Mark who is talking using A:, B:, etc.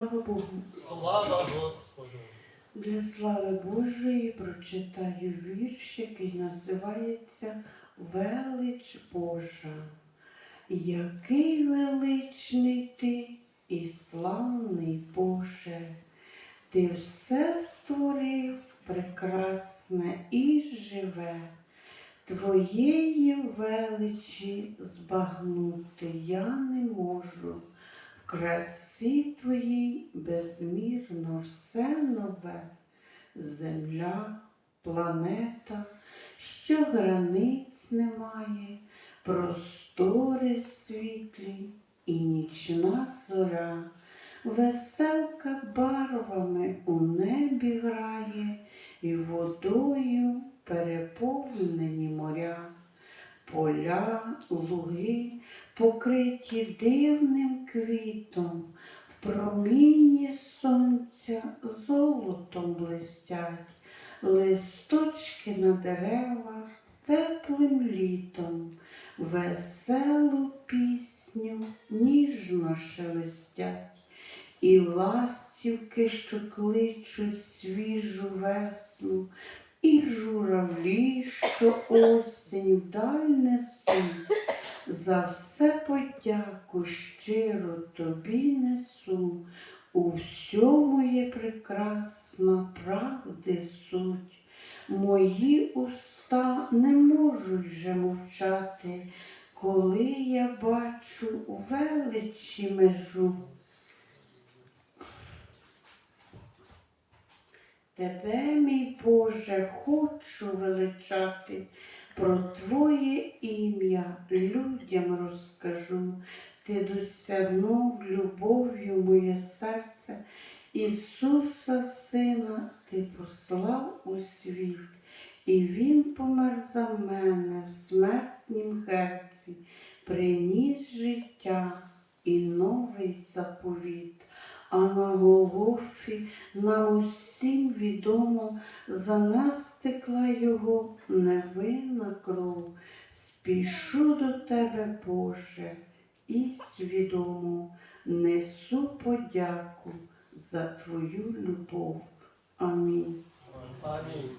A: Слава Богу.
B: Слава Господу!
A: Для слави Божої прочитаю вірш, який називається Велич Божа. Який величний ти і славний Боже, ти все створив прекрасне і живе, Твоєї величі збагнути я не можу. Красі твоїй безмірно все нове, земля, планета, що границь немає, простори світлі і нічна зоря, веселка барвами у небі грає, і водою переповнені поля, луги покриті дивним квітом, в промінні сонця золотом блистять, листочки на деревах теплим літом, веселу пісню ніжно шелестять, і ластівки, що кличуть свіжу весну, і журавлі, що осінь вдаль несуть. За все подяку щиро тобі несу, у всьому є прекрасна правди суть. Мої уста не можуть вже мовчати, коли я бачу величі межу. Тебе, мій Боже, хочу величати, про Твоє ім'я людям розкажу. Ти досягнув любов'ю моє серце, Ісуса Сина ти послав у світ, і Він помер за мене смертнім герці, приніс життя і новий заповіт. А на Голгофі нам усім відомо, за нас текла його невинна кров. Спішу до тебе, Боже, і свідомо несу подяку за Твою любов. Амінь.
B: Амінь.